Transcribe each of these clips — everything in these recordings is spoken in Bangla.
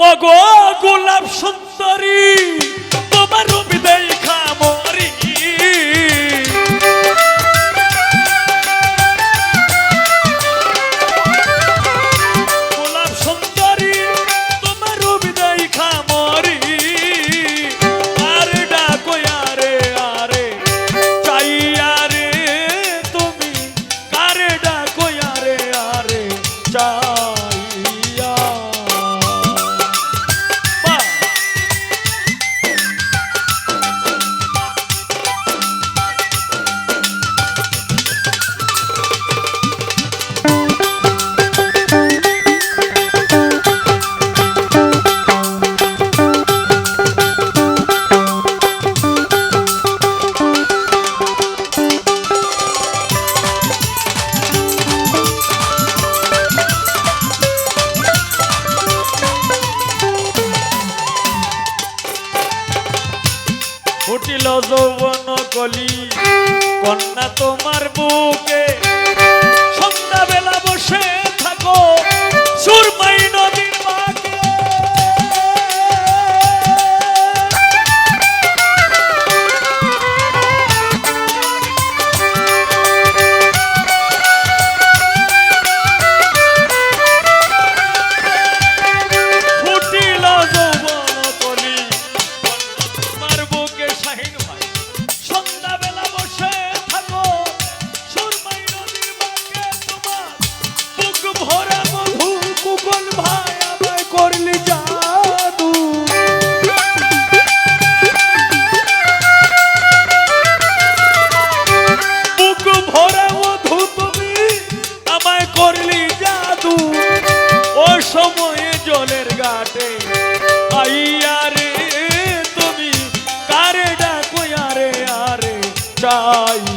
ওগো গোলাপ সুন্দরী তোমার রূপ দেখা ফুটিল যৌবন কলি। কন্যা তোমার বুকে সন্ধ্যাবেলা বসে থাকো। সুরমাই নদীর আরে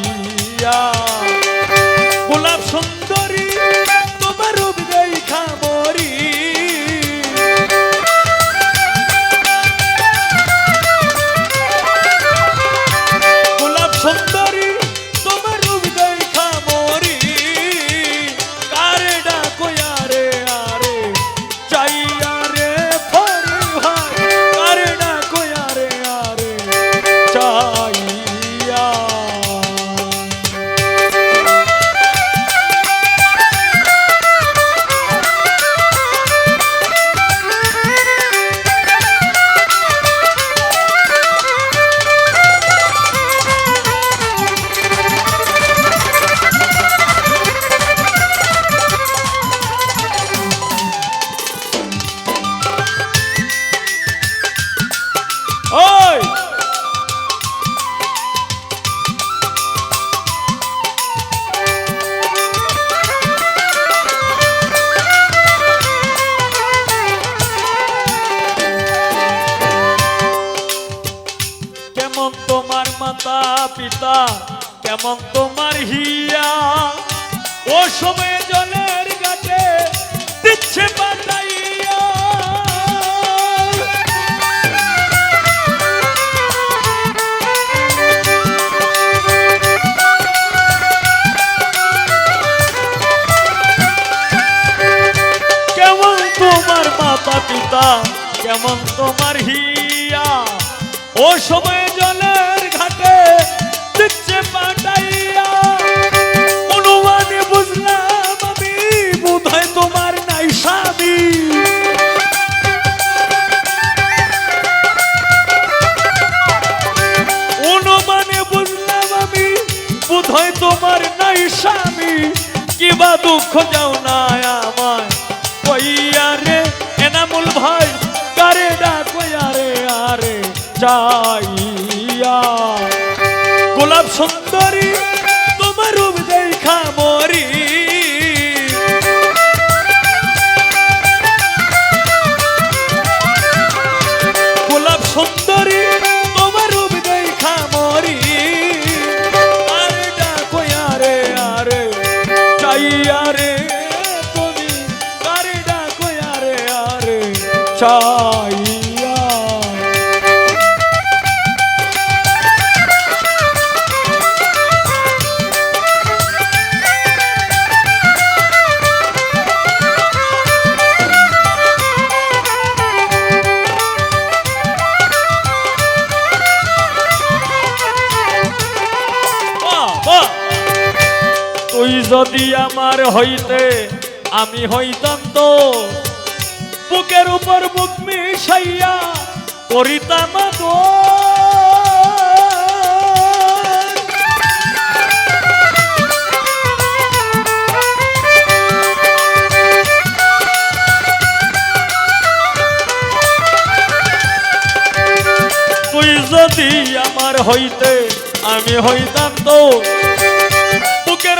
পিতা কেমন তোমার হিয়া? ও সময়ে জলের গাছে দিচ্ছে কেমন তোমার মাতা পিতা, কেমন তোমার হিয়া? ও সময় জলের ঘাটে দিচ্ছে পাটাইয়া অনুমানে বুঝলাম আমি বোধহয় তোমার নাই স্বামী অনুমানে বুঝলাম আমি বোধহয় তোমার নাই স্বামী কিবা দুঃখ যাও না আমায় কইয়া রে এনামুল ভাই কারে ডাকইয়া রে আরে চাইয়া গোলাপ সুন্দরী, তোমার রূপ দেখা মরি। গোলাপ সুন্দরী, তোমার রূপ দেখা মরি। আরে ডাকো আরে আরে চাইয়া রে তুমি। আরে ডাকো আরে আরে চাইয়া যদি আমার হইতে আমি হইতাম তো বুকের উপর বুক মিশাইয়া করিতাম তো যদি আমার হইতে আমি হইতাম তো বুকের